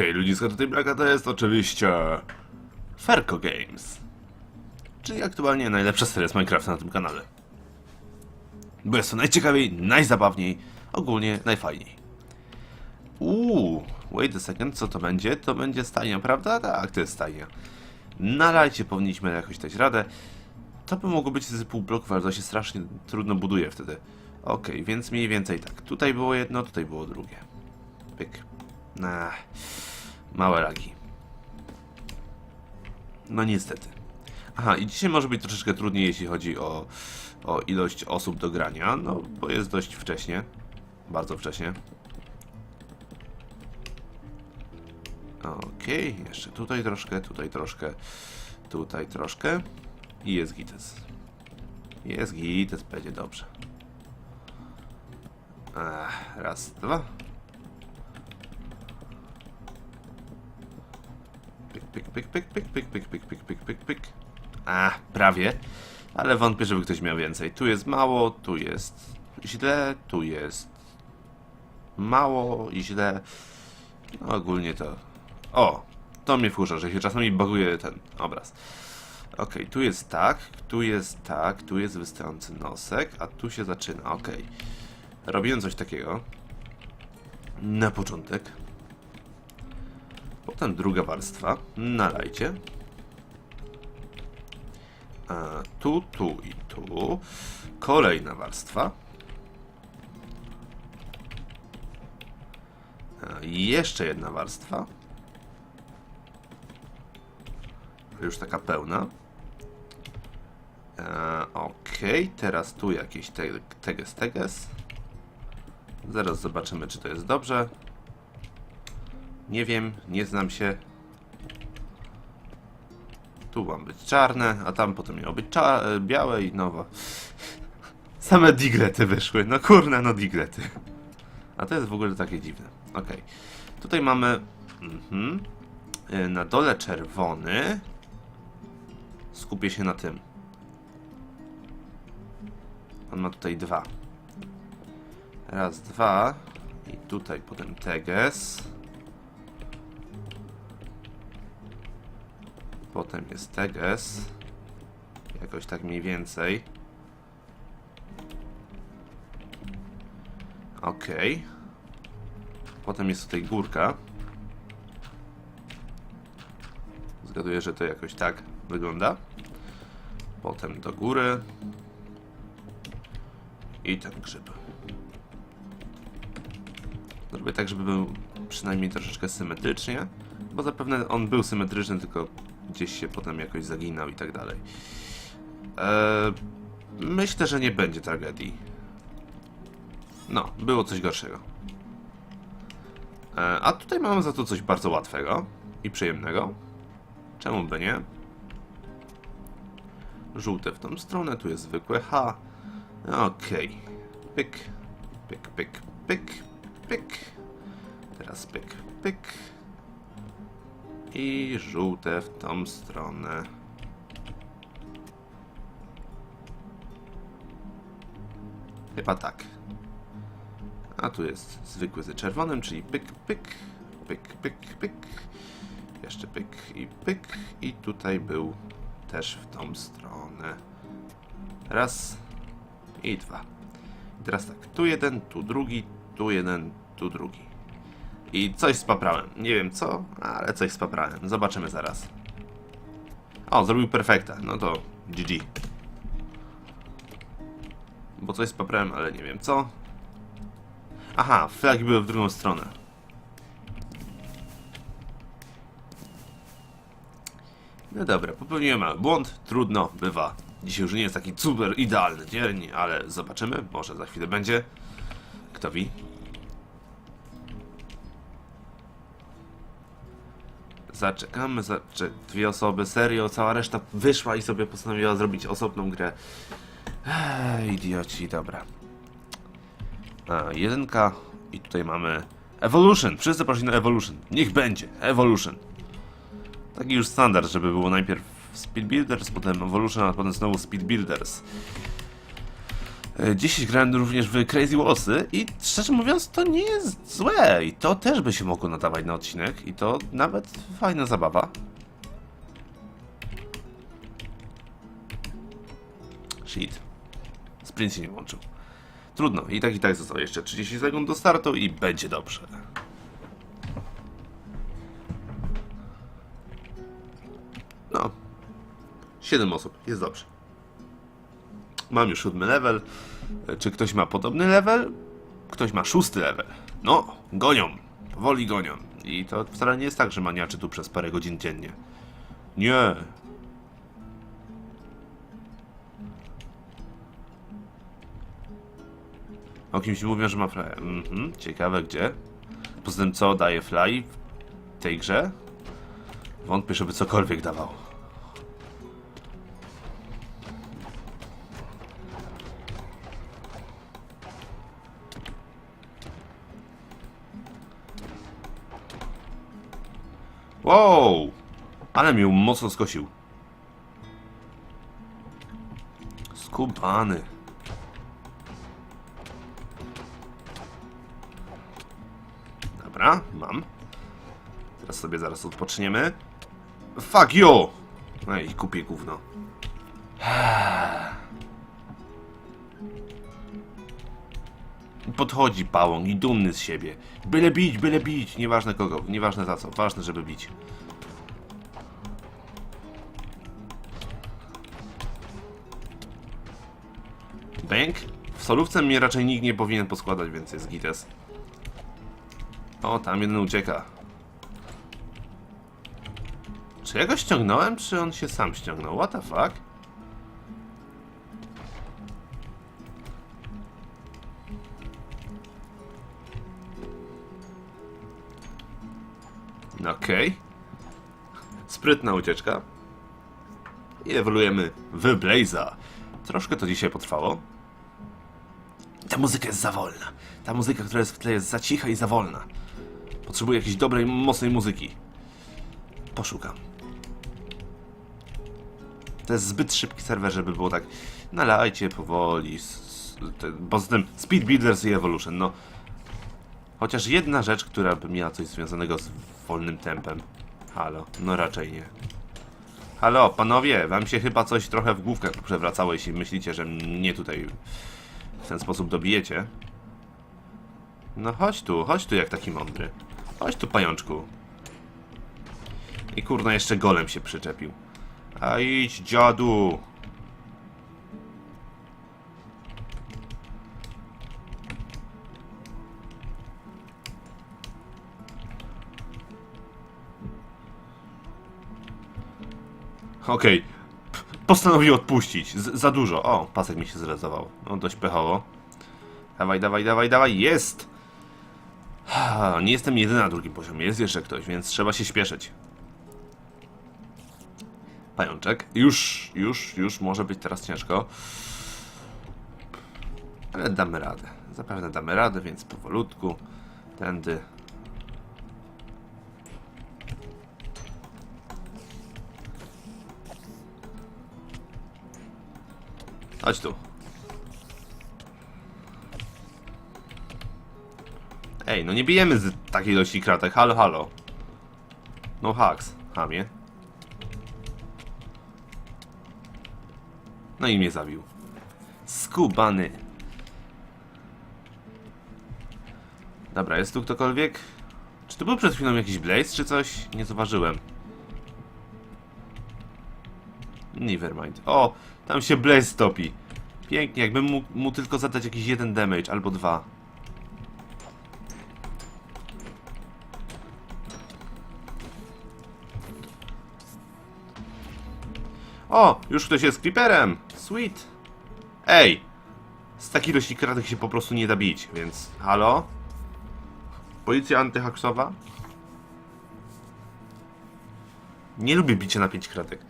Hej ludziska, tutaj Blaka to jest oczywiście Ferko Games, czyli aktualnie najlepsza seria z Minecrafta na tym kanale. Bo jest to najciekawiej, najzabawniej, ogólnie najfajniej. Uuu, wait a second, co to będzie? To będzie stajnia, prawda? Tak, to jest stajnia. Na rajcie powinniśmy jakoś dać radę. To by mogło być z pół bloków, ale to się strasznie trudno buduje wtedy. Okej, więc mniej więcej tak. Tutaj było jedno, tutaj było drugie. Pyk. Nah. Małe lagi. No niestety. Aha, i dzisiaj może być troszeczkę trudniej, jeśli chodzi o, o ilość osób do grania, no bo jest dość wcześnie. Bardzo wcześnie. Okej, jeszcze tutaj troszkę, tutaj troszkę, tutaj troszkę. I jest gites. Jest gites, będzie dobrze. Raz, dwa. Pyk, pyk, pyk, pyk, pyk, pyk, pyk, pyk, pyk, pyk, pyk. A, prawie. Ale wątpię, żeby ktoś miał więcej. Tu jest mało, tu jest źle, tu jest mało i źle. No ogólnie to... O! To mnie wkurza, że się czasami baguje ten obraz. Okej, tu jest tak, tu jest tak, tu jest wystający nosek, a tu się zaczyna. Okej. Robiłem coś takiego. Na początek. Potem druga warstwa. Nalajcie. A, tu, tu i tu. Kolejna warstwa. A, jeszcze jedna warstwa. Już taka pełna. E, Okej, teraz tu jakieś te, teges, teges. Zaraz zobaczymy, czy to jest dobrze. Nie wiem, nie znam się. Tu mam być czarne, a tam potem miało być e, białe i nowo. Same diglety wyszły. No kurna, no diglety. A to jest w ogóle takie dziwne. Okej. Tutaj mamy mhm. E, na dole czerwony. Skupię się na tym. On ma tutaj dwa. Raz, dwa. I tutaj potem teges. Potem jest teges. Jakoś tak mniej więcej. Okej. Potem jest tutaj górka. Zgaduję, że to jakoś tak wygląda. Potem do góry. I ten grzyb. Zrobię tak, żeby był przynajmniej troszeczkę symetrycznie, bo zapewne on był symetryczny, tylko gdzieś się potem jakoś zaginał i tak dalej. Eee, myślę, że nie będzie tragedii. No, było coś gorszego. Eee, a tutaj mamy za to coś bardzo łatwego i przyjemnego. Czemu by nie? Żółte w tą stronę, tu jest zwykłe H. Okej. Pyk, pyk, pyk, pyk, pyk. Teraz pyk, pyk. I żółte w tą stronę. Chyba tak. A tu jest zwykły ze czerwonym, czyli pyk, pyk, pyk, pyk, pyk. Jeszcze pyk i pyk. I tutaj był też w tą stronę. Raz i dwa. I teraz tak, tu jeden, tu drugi, tu jeden, tu drugi. I coś spaprałem. Nie wiem co, ale coś spaprałem. Zobaczymy zaraz. O, zrobił perfekta. No to GG. Bo coś spaprałem, ale nie wiem co. Aha, flagi były w drugą stronę. No dobra, popełniłem błąd, trudno, bywa. Dzisiaj już nie jest taki super idealny dzień, ale zobaczymy, może za chwilę będzie. Kto wie? Zaczekamy, zacze... dwie osoby, serio, cała reszta wyszła i sobie postanowiła zrobić osobną grę. Idioci, dobra. A, jedynka i tutaj mamy Evolution, wszyscy poszli na Evolution, niech będzie, Evolution. Taki już standard, żeby było najpierw Speed Builders, potem Evolution, a potem znowu Speed Builders. E, Dziś grałem również w Crazy Wallsy i szczerze mówiąc to nie jest złe i to też by się mogło nadawać na odcinek i to nawet fajna zabawa. Shit. Sprint się nie włączył. Trudno, i tak i tak zostało jeszcze 30 sekund do startu i będzie dobrze. No. 7 osób, jest dobrze. Mam już siódmy level. E, Czy ktoś ma podobny level? Ktoś ma szósty level. No, gonią. Powoli gonią. I to wcale nie jest tak, że maniaczy tu przez parę godzin dziennie. Nie. O kimś mówią, że ma fly. Mhm, ciekawe gdzie. Poza tym co daje fly w tej grze? Wątpię, żeby cokolwiek dawał. Wow! Ale mnie mocno skosił. Skubany. Dobra, mam. Teraz sobie zaraz odpoczniemy. Fuck you! Ej, kupię gówno. Podchodzi pałąk i dumny z siebie. Byle bić, byle bić. Nieważne kogo, nieważne za co. Ważne, żeby bić. Bęk? W solówce mnie raczej nikt nie powinien poskładać, więc jest gites. O, tam jeden ucieka. Czy ja go ściągnąłem, czy on się sam ściągnął? What the fuck? Okej. Sprytna ucieczka. I ewoluujemy w Blaze'a. Troszkę to dzisiaj potrwało. Ta muzyka jest za wolna. Ta muzyka, która jest w tle, jest za cicha i za wolna. Potrzebuję jakiejś dobrej, mocnej muzyki. Poszukam. To jest zbyt szybki serwer, żeby było tak. Nalajcie powoli. te- Poza tym Speed Builders i Evolution. No. Chociaż jedna rzecz, która by miała coś związanego z wolnym tempem. Halo, no raczej nie. Halo, panowie, wam się chyba coś trochę w główkach przewracało, jeśli myślicie, że mnie tutaj w ten sposób dobijecie. No chodź tu, chodź tu jak taki mądry. Chodź tu, pajączku. I kurna, jeszcze golem się przyczepił. A idź, dziadu! Okej. P- Postanowił odpuścić. Z za dużo. O, pasek mi się zrezował. No, dość pechowo. Dawaj, dawaj, dawaj, dawaj. Jest! Nie jestem jedyny na drugim poziomie. Jest jeszcze ktoś, więc trzeba się śpieszyć. Pajączek. Już, już, już może być teraz ciężko. Ale damy radę. Zapewne damy radę, więc powolutku. Tędy. Chodź tu. Ej, no nie bijemy z takiej ilości kratek. Halo, halo. No hacks, hamie. No i mnie zabił. Skubany. Dobra, jest tu ktokolwiek? Czy tu był przed chwilą jakiś blaze, czy coś? Nie zauważyłem. Nevermind. O, tam się blaze topi. Pięknie, jakbym mógł mu tylko zadać jakiś jeden damage, albo dwa. O, już ktoś jest creeperem. Sweet. Ej, z takiej ilości kratek się po prostu nie da bić, więc halo? Policja antyhaksowa? Nie lubię bicia na 5 kratek.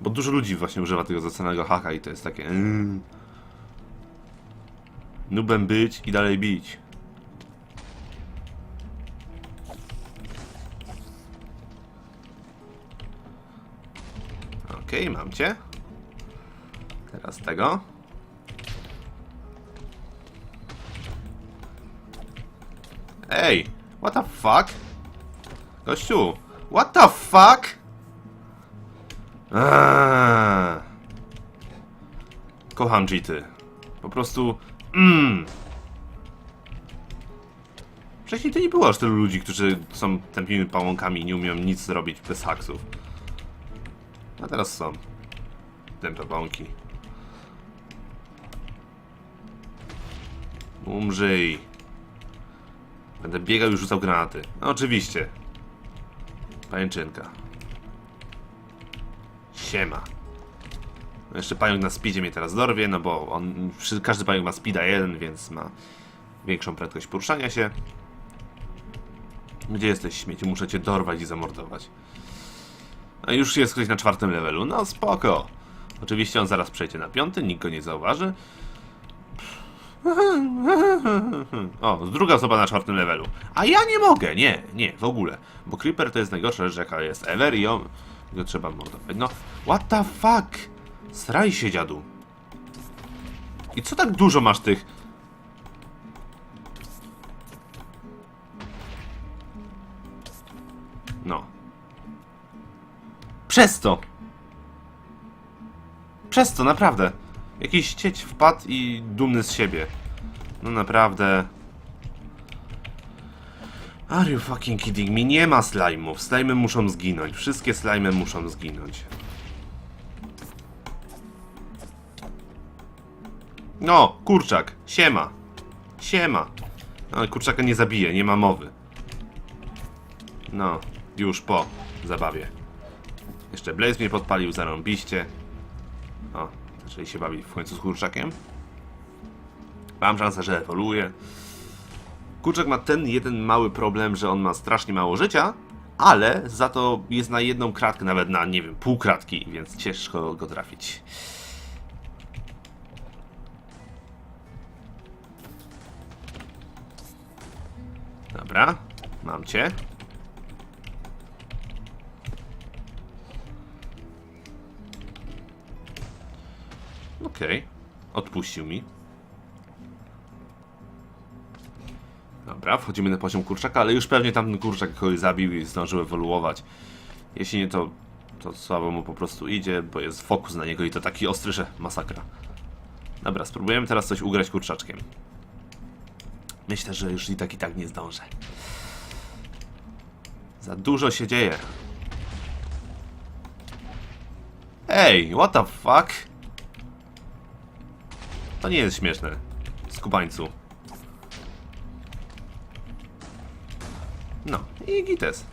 Bo dużo ludzi właśnie używa tego zacennego haka i to jest takie... Mm". Nubem być i dalej bić. Okej, okay, mam cię. Teraz tego. Ej, what the fuck? Gościu, what the fuck? Eee. Kocham cheaty. Po prostu... Mmm. Wcześniej to nie było aż tylu ludzi, którzy są tępimi pałąkami i nie umieją nic zrobić bez haksów. A teraz są. Tępe pałąki. Umrzyj. Będę biegał i rzucał granaty. No oczywiście. Pajęczynka. Siema. No jeszcze pająk na speedzie mnie teraz dorwie, no bo on, każdy pająk ma speeda 1, więc ma większą prędkość poruszania się. Gdzie jesteś, śmieci? Muszę cię dorwać i zamordować. A już jest ktoś na czwartym levelu. No spoko. Oczywiście on zaraz przejdzie na piąty, nikt go nie zauważy. O, druga osoba na czwartym levelu. A ja nie mogę, nie, nie, w ogóle. Bo Creeper to jest najgorsza rzecz, jaka jest ever i on... Go trzeba mordować. No, what the fuck? Sraj się, dziadu. I co tak dużo masz tych... No. Przez to! Przez to, naprawdę. Jakiś cieć wpadł i dumny z siebie. No naprawdę. Are you fucking kidding me? Nie ma slajmów. Slajmy muszą zginąć. Wszystkie slajmy muszą zginąć. No, kurczak. Siema. Siema. Ale kurczaka nie zabije, nie ma mowy. No, już po zabawie. Jeszcze Blaze mnie podpalił, zarąbiście. O, zaczęli się bawić w końcu z kurczakiem. Mam szansę, że ewoluuje. Kurczak ma ten jeden mały problem, że on ma strasznie mało życia, ale za to jest na jedną kratkę, nawet na, nie wiem, pół kratki, więc ciężko go trafić. Dobra, mam cię. Okej, odpuścił mi. Dobra, wchodzimy na poziom kurczaka, ale już pewnie tamten kurczak kogoś zabił i zdążył ewoluować. Jeśli nie, to, to słabo mu po prostu idzie, bo jest fokus na niego i to taki ostry, że masakra. Dobra, spróbujemy teraz coś ugrać kurczaczkiem. Myślę, że już i tak i tak nie zdążę. Za dużo się dzieje. Ej, what the fuck? To nie jest śmieszne. Skubańcu. I gites.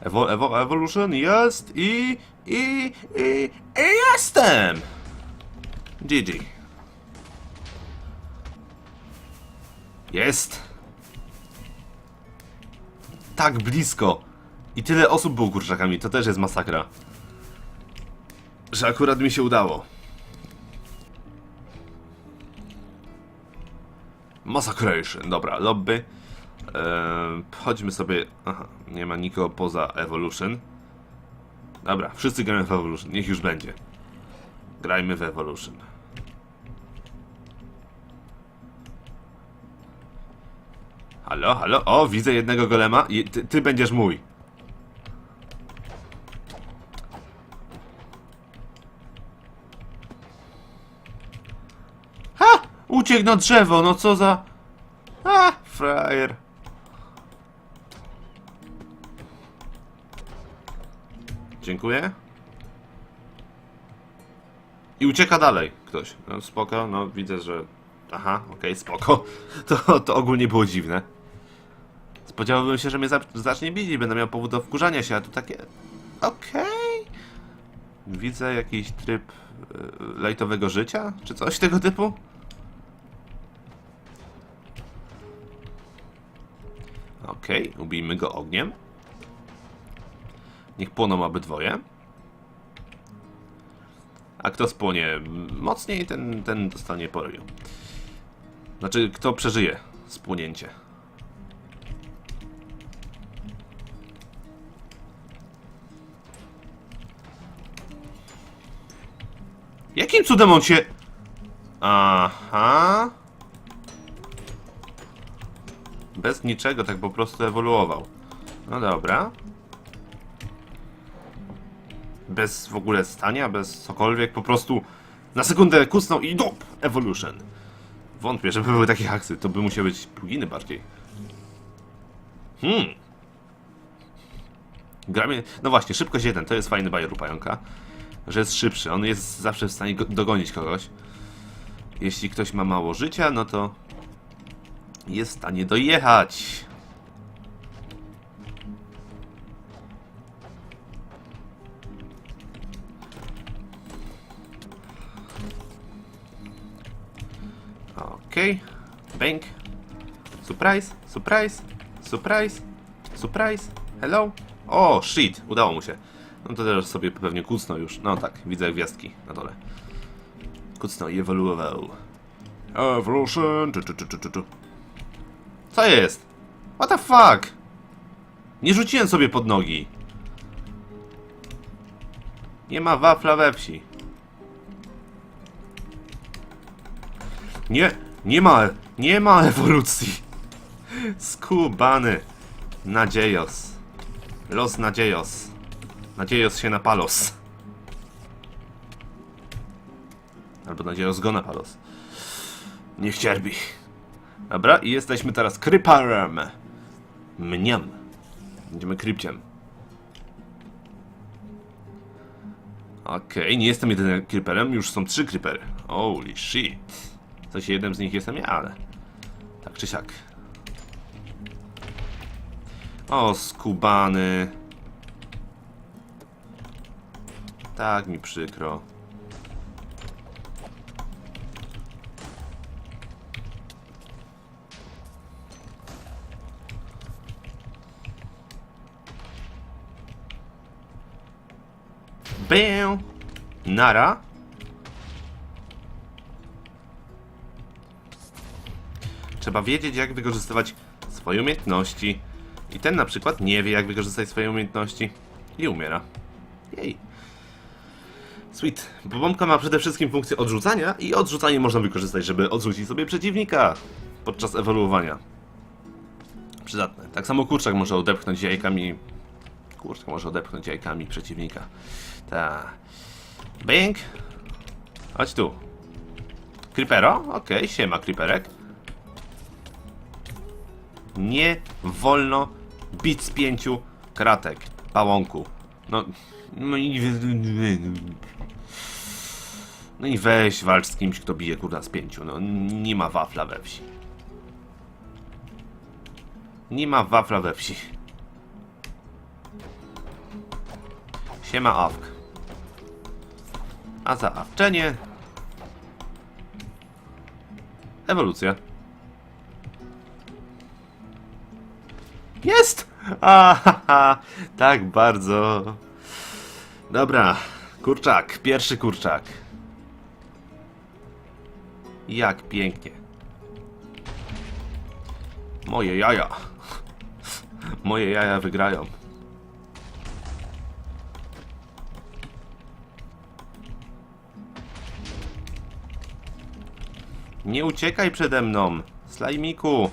Evo, evo, evolution jest i, i, i, i jestem! GG. Jest! Tak blisko! I tyle osób było kurczakami, to też jest masakra. Że akurat mi się udało. Massacration, dobra, lobby. Eee, chodźmy sobie. Aha, nie ma nikogo poza Evolution. Dobra, wszyscy gramy w Evolution, niech już będzie. Grajmy w Evolution. Halo, halo? O, widzę jednego golema. I ty, ty będziesz mój. Ha! Uciekł na drzewo, no co za... A, frajer. Dziękuję. I ucieka dalej ktoś. No spoko, no widzę, że... Aha, okej, spoko. To, to ogólnie było dziwne. Spodziewałbym się, że mnie za- zacznie bić i będę miał powód do wkurzania się, a tu takie... Okej. Widzę jakiś tryb y, lajtowego życia, czy coś tego typu? Okej, ubijmy go ogniem. Niech płoną obydwoje. A kto spłonie mocniej, ten, ten dostanie po. Znaczy, kto przeżyje spłonięcie. Jakim cudem on się... Aha... Bez niczego, tak po prostu ewoluował. No dobra. Bez w ogóle stania, bez cokolwiek, po prostu na sekundę kucnął i dup! Evolution. Wątpię, żeby były takie haksy, to by musiały być pluginy bardziej. Hmm. Gramy... No właśnie, szybkość 1, to jest fajny bajer u pająka. Że jest szybszy, on jest zawsze w stanie go- dogonić kogoś. Jeśli ktoś ma mało życia, no to jest w stanie dojechać. Surprise, surprise, surprise, surprise. Hello? O, shit, udało mu się. No to teraz sobie pewnie kucnął już. No tak, widzę gwiazdki na dole. Kucnął i ewoluował. Evolution. Co jest? What the fuck? Nie rzuciłem sobie pod nogi. Nie ma wafla we wsi. Nie, nie ma, nie ma ewolucji. Skubany. Nadziejos. Los nadziejos. Nadziejos się na palos. Albo nadziejos go na palos. Niech cierpi. Dobra, i jesteśmy teraz kryparem. Mniam. Będziemy krypciem. Okej, nie jestem jedynym creeperem, już są trzy creepery. Holy shit. W sensie jednym z nich jestem ja, ale... Tak czy siak. O, skubany. Tak mi przykro. Bę! Nara. Trzeba wiedzieć, jak wykorzystywać swoje umiejętności. I ten na przykład nie wie, jak wykorzystać swoje umiejętności. I umiera. Jej. Sweet. Bo bombka ma przede wszystkim funkcję odrzucania i odrzucanie można wykorzystać, żeby odrzucić sobie przeciwnika podczas ewoluowania. Przydatne. Tak samo kurczak może odepchnąć jajkami... Kurczak może odepchnąć jajkami przeciwnika. Ta. Bing. Chodź tu. Creepero? Okej, siema creeperek. Nie wolno bić z pięciu kratek. Pałąku. No... No i... No i weź walcz z kimś, kto bije kurwa z pięciu. No nie ma wafla we wsi. Nie ma wafla we wsi. Siema awk. A za awczenie... Ewolucja. Jest! Aha, tak bardzo. Dobra, kurczak, pierwszy kurczak. Jak pięknie. Moje jaja. Moje jaja wygrają. Nie uciekaj przede mną, slajmiku.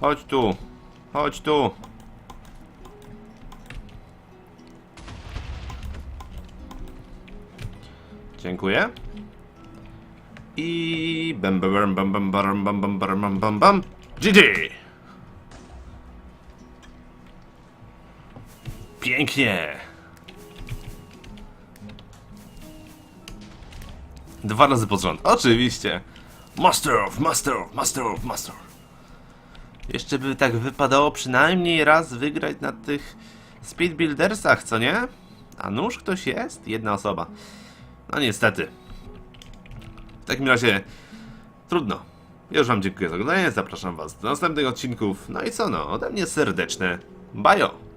Chodź tu. Chodź tu. Dziękuję. I bam bam bam bam bam bam bam bam bam bam bam GG! Pięknie! Dwa razy pod rząd. Oczywiście. Master of, master of, master of, master. Jeszcze by tak wypadało przynajmniej raz wygrać na tych speed buildersach, co nie? A nóż ktoś jest? Jedna osoba. No niestety. W takim razie trudno. Już wam dziękuję za oglądanie, zapraszam was do następnych odcinków. No i co no, ode mnie serdeczne bajo.